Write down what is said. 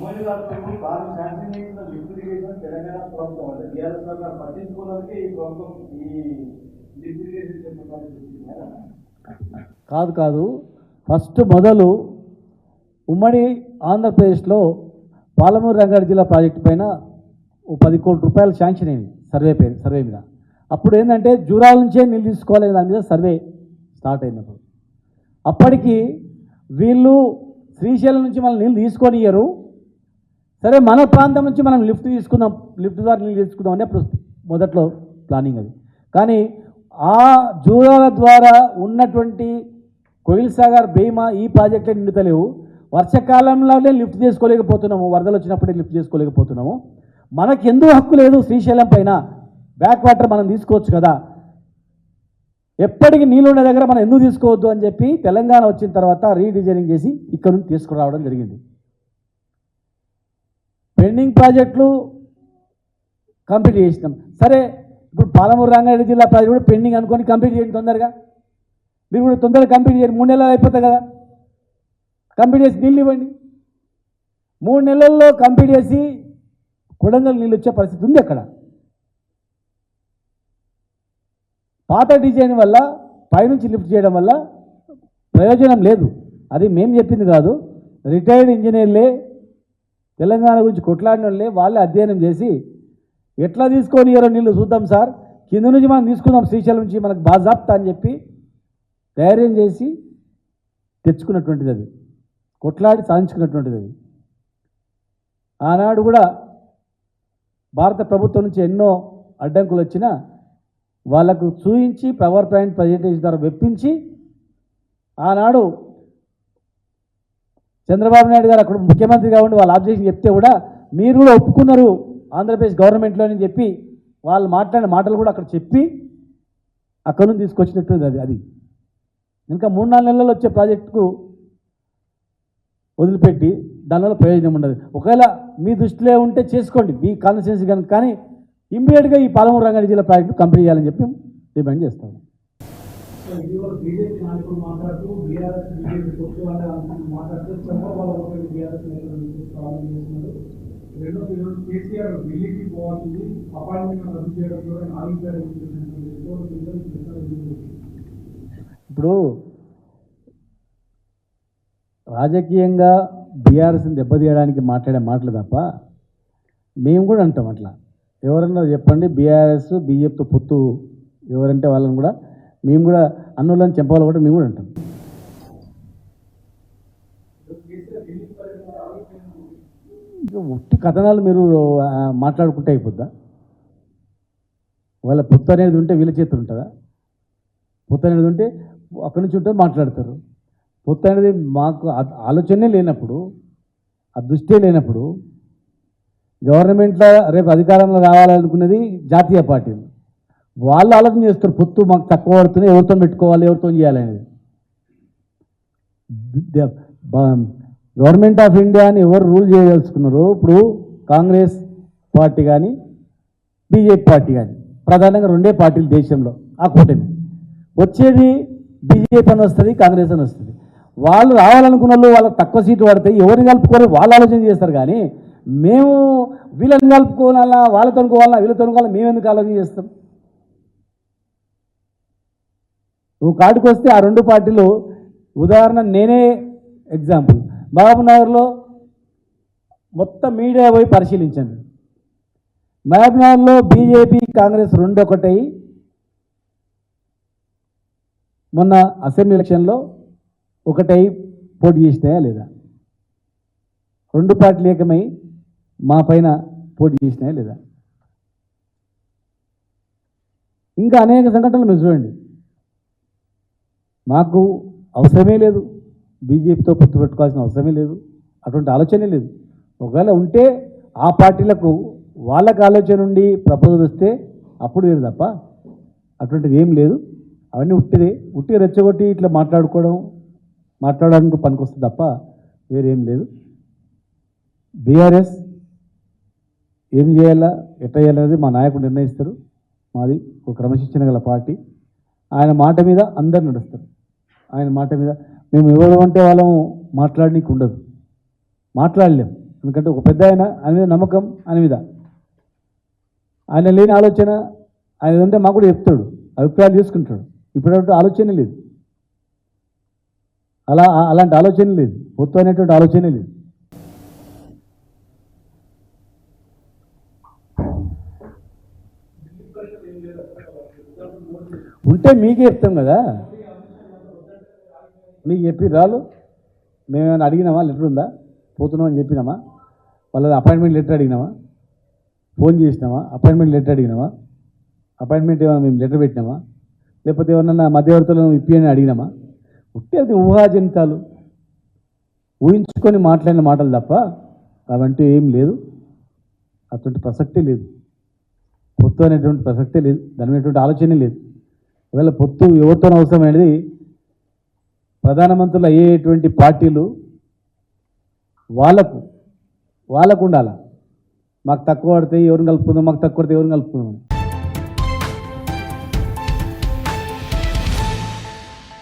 మోడీ గారు తాను శాంక్షన్ చేసిన లిక్విడిగేషన్ తెలంగాణ ప్రభుత్వం అంటే బీఆర్ఎస్ సర్కార్ పట్టించుకున్నందుకే ఈ ప్రభుత్వం ఈ లిక్విడిగేషన్ ఇరిగేషన్ చెప్పడానికి కాదు. కాదు ఫస్ట్ మొదలు ఉమ్మడి ఆంధ్రప్రదేశ్లో పాలమూరు రంగారెడ్డి జిల్లా ప్రాజెక్టు పైన ఓ పది కోట్ల రూపాయలు శాంక్షన్ అయింది సర్వే పేరు సర్వే మీద. అప్పుడు ఏంటంటే జూరాల నుంచే నీళ్ళు తీసుకోవాలి దాని మీద సర్వే స్టార్ట్ అయినప్పుడు. అప్పటికి వీళ్ళు శ్రీశైలం నుంచి మళ్ళీ నీళ్ళు తీసుకొని ఇయ్యరు. సరే మన ప్రాంతం నుంచి మనం లిఫ్ట్ తీసుకుందాం లిఫ్ట్ ద్వారా నీళ్ళు తీసుకుందాం అని అప్పుడు మొదట్లో ప్లానింగ్ అది. కానీ ఆ జూరాల ద్వారా ఉన్నటువంటి కోయిల్ సాగర్ భీమా ఈ ప్రాజెక్టులు నిండుతలేవు. వర్షకాలంలోనే లిఫ్ట్ చేసుకోలేకపోతున్నాము. వరదలు వచ్చినప్పుడే లిఫ్ట్ చేసుకోలేకపోతున్నాము. మనకి ఎందుకు హక్కు లేదు శ్రీశైలం పైన? బ్యాక్ వాటర్ మనం తీసుకోవచ్చు కదా. ఎప్పటికీ నీళ్ళు ఉన్న దగ్గర మనం ఎందుకు తీసుకోవద్దు అని చెప్పి తెలంగాణ వచ్చిన తర్వాత రీడిజైనింగ్ చేసి ఇక్కడ నుంచి తీసుకురావడం జరిగింది. పెండింగ్ ప్రాజెక్టులు కంప్లీట్ చేసినాం. సరే ఇప్పుడు పాలమూరు రంగారెడ్డి జిల్లా ప్రాజెక్ట్ కూడా పెండింగ్ అనుకొని కంప్లీట్ చేయండి తొందరగా. మీరు కూడా తొందరగా కంప్లీట్ చేయండి. మూడు నెలలు అయిపోతుంది కదా. కంప్లీట్ చేసి నీళ్ళు ఇవ్వండి. మూడు నెలల్లో కంప్లీట్ చేసి కొడంగల్ నీళ్ళు వచ్చే పరిస్థితి ఉంది అక్కడ. పాత డిజైన్ వల్ల పైనుంచి లిఫ్ట్ చేయడం వల్ల ప్రయోజనం లేదు. అది మేము చెప్పింది కాదు. రిటైర్డ్ ఇంజనీర్లే తెలంగాణ గురించి కొట్లాడిన వాళ్ళే వాళ్ళే అధ్యయనం చేసి ఎట్లా తీసుకొని ఇయ్యారో నీళ్ళు చూద్దాం సార్? కింద నుంచి మనం తీసుకుందాం శ్రీశైలం నుంచి మనకు బాజాప్తా అని చెప్పి ధైర్యం చేసి తెచ్చుకున్నటువంటిది అది. కొట్లాడి సాధించుకున్నటువంటిది అది. ఆనాడు కూడా భారత ప్రభుత్వం నుంచి ఎన్నో అడ్డంకులు వచ్చినా వాళ్ళకు చూయించి పవర్ పాయింట్ ప్రజెంటేషన్ ద్వారా వెప్పించి ఆనాడు చంద్రబాబు నాయుడు గారు అక్కడ ముఖ్యమంత్రిగా ఉండి వాళ్ళు ఆబ్జెక్షన్ చెప్తే కూడా మీరు కూడా ఒప్పుకున్నారు ఆంధ్రప్రదేశ్ గవర్నమెంట్లో అని చెప్పి వాళ్ళు మాట్లాడిన మాటలు కూడా అక్కడ చెప్పి అక్కడ నుంచి తీసుకొచ్చినట్టు అది అది. ఇంకా మూడు నాలుగు నెలల్లో వచ్చే ప్రాజెక్టుకు వదిలిపెట్టి దానివల్ల ప్రయోజనం ఉండదు. ఒకవేళ మీ దృష్టిలో ఉంటే చేసుకోండి మీ కాన్స్టిట్యున్సీ కనుక కానీ ఇమ్మీడియట్గా ఈ పాలమూరు రంగారెడ్డి జిల్లా ప్రాజెక్టు కంప్లీట్ చేయాలని చెప్పి డిమాండ్ చేస్తాము బీజేపీ నాయకులు మాట్లాడుతూ బీఆర్ఎస్ బీజేపీ కొట్టు అంటే మాట్లాడుతూ చంద్రబాబు ఒకటి బీఆర్ఎస్ నేతలు ప్రాబ్లం చేస్తున్నారు. రెండో కేసీఆర్ ఢిల్లీకి పోవాల్సింది అపాయింట్మెంట్ రద్దు చేయడం కూడా ఇప్పుడు రాజకీయంగా బీఆర్ఎస్ని దెబ్బతీయడానికి మాట్లాడే మాటలు తప్ప మేము కూడా అంటాం అట్లా. ఎవరన్నా చెప్పండి బీఆర్ఎస్ బీజేపీతో పొత్తు ఎవరంటే వాళ్ళని కూడా మేము కూడా అన్నోళ్ళని చెప్పాలి కూడా మేము కూడా అంటాం. ఇక ఉట్టి కథనాలు మీరు మాట్లాడుకుంటే అయిపోద్దా? వాళ్ళ పొత్తు అనేది ఉంటే వీళ్ళ చేతులు ఉంటుందా? పొత్తు అనేది ఉంటే అక్కడి నుంచి ఉంటే మాట్లాడతారు. పొత్తు అనేది మాకు ఆలోచనే లేనప్పుడు ఆ దృష్టి లేనప్పుడు గవర్నమెంట్లో రేపు అధికారంలో రావాలనుకున్నది జాతీయ పార్టీలు. వాళ్ళు ఆలోచన చేస్తారు పొత్తు మాకు తక్కువ పడుతుంది ఎవరితో పెట్టుకోవాలి ఎవరితో చేయాలనేది గవర్నమెంట్ ఆఫ్ ఇండియాని ఎవరు రూల్ చేయదలుచుకున్నారో ఇప్పుడు కాంగ్రెస్ పార్టీ కానీ బీజేపీ పార్టీ కానీ ప్రధానంగా రెండే పార్టీలు దేశంలో ఆ కూటమి. వచ్చేది బీజేపీ అని వస్తుంది కాంగ్రెస్ అని వస్తుంది. వాళ్ళు రావాలనుకున్న వాళ్ళు వాళ్ళకి తక్కువ సీట్లు పడతాయి ఎవరిని కలుపుకొని వాళ్ళు ఆలోచన చేస్తారు కానీ మేము వీళ్ళని కలుపుకోవాలా వాళ్ళతో అనుకోవాలా వీళ్ళతో అనుకోవాలా మేము ఎందుకు ఆలోచన చేస్తాం? ఒక కాటికి వస్తే ఆ రెండు పార్టీలు ఉదాహరణ నేనే ఎగ్జాంపుల్ మహబూబ్నగర్లో మొత్తం మీడియా పోయి పరిశీలించండి. మహబూబ్నగర్లో బీజేపీ కాంగ్రెస్ రెండు ఒకటై మొన్న అసెంబ్లీ ఎలక్షన్లో ఒకటై పోటీ చేసినాయా లేదా? రెండు పార్టీలు ఏకమై మా పైన పోటీ చేసినాయా లేదా? ఇంకా అనేక సంఘటనలు మీరు చూడండి. మాకు అవసరమే లేదు. బీజేపీతో పొత్తు పెట్టుకోవాల్సిన అవసరమే లేదు. అటువంటి ఆలోచనే లేదు. ఒకవేళ ఉంటే ఆ పార్టీలకు వాళ్ళకు ఆలోచన ఉండి ప్రపోజల్ వస్తే అప్పుడు వేరు తప్ప అటువంటిది ఏం లేదు. అవన్నీ ఉట్టిదే. ఉట్టి రెచ్చగొట్టి ఇట్లా మాట్లాడుకోవడం మాట్లాడడానికి పనికొస్తుంది తప్ప వేరేం లేదు. బీఆర్ఎస్ ఏం చేయాలా ఎట్లా చేయాలనేది మా నాయకుడు నిర్ణయిస్తారు. మాది ఒక క్రమశిక్షణ గల పార్టీ. ఆయన మాట మీద అందరు నడుస్తారు. ఆయన మాట మీద మేము ఎవరు అంటే వాళ్ళము మాట్లాడనీకి ఉండదు మాట్లాడలేం. ఎందుకంటే ఒక పెద్ద ఆయన ఆయన మీద నమ్మకం ఆయన మీద. ఆయన లేని ఆలోచన ఆయన ఉంటే మాకు కూడా చెప్తాడు. అభిప్రాయాలు తీసుకుంటాడు. ఇప్పుడు ఆలోచన లేదు. అలా అలాంటి ఆలోచన లేదు. పొత్తు అనేటువంటి ఆలోచన లేదు. ఉంటే మీకే చెప్తాం కదా? మీకు చెప్పి రాలు మేమేమైనా అడిగినామా? లెటర్ ఉందా? పోతున్నామని చెప్పినామా? వాళ్ళ అపాయింట్మెంట్ లెటర్ అడిగినామా? ఫోన్ చేసినామా? అపాయింట్మెంట్ లెటర్ అడిగినామా? అపాయింట్మెంట్ ఏమైనా మేము లెటర్ పెట్టినామా? లేకపోతే ఏమన్నా మధ్యవర్తులను ఇప్పి అని అడిగినామా? ఉంటే అది ఊహాజనితాలు ఊహించుకొని మాట్లాడిన మాటలు తప్ప అవంటూ ఏం లేదు. అటువంటి ప్రసక్తే లేదు. పొత్తు అనేటువంటి ప్రసక్తే లేదు. దాని మీద ఆలోచనే లేదు. ఒకవేళ పొత్తు ఎవరితో అవసరం అనేది ప్రధానమంత్రులు అయ్యేటువంటి పార్టీలు వాళ్ళకు వాళ్ళకు ఉండాలి? మాకు తక్కువ పడితే ఎవరిని కలుపుకుందాం మాకు తక్కువ పడితే ఎవరిని కలుపుకుందాం అని.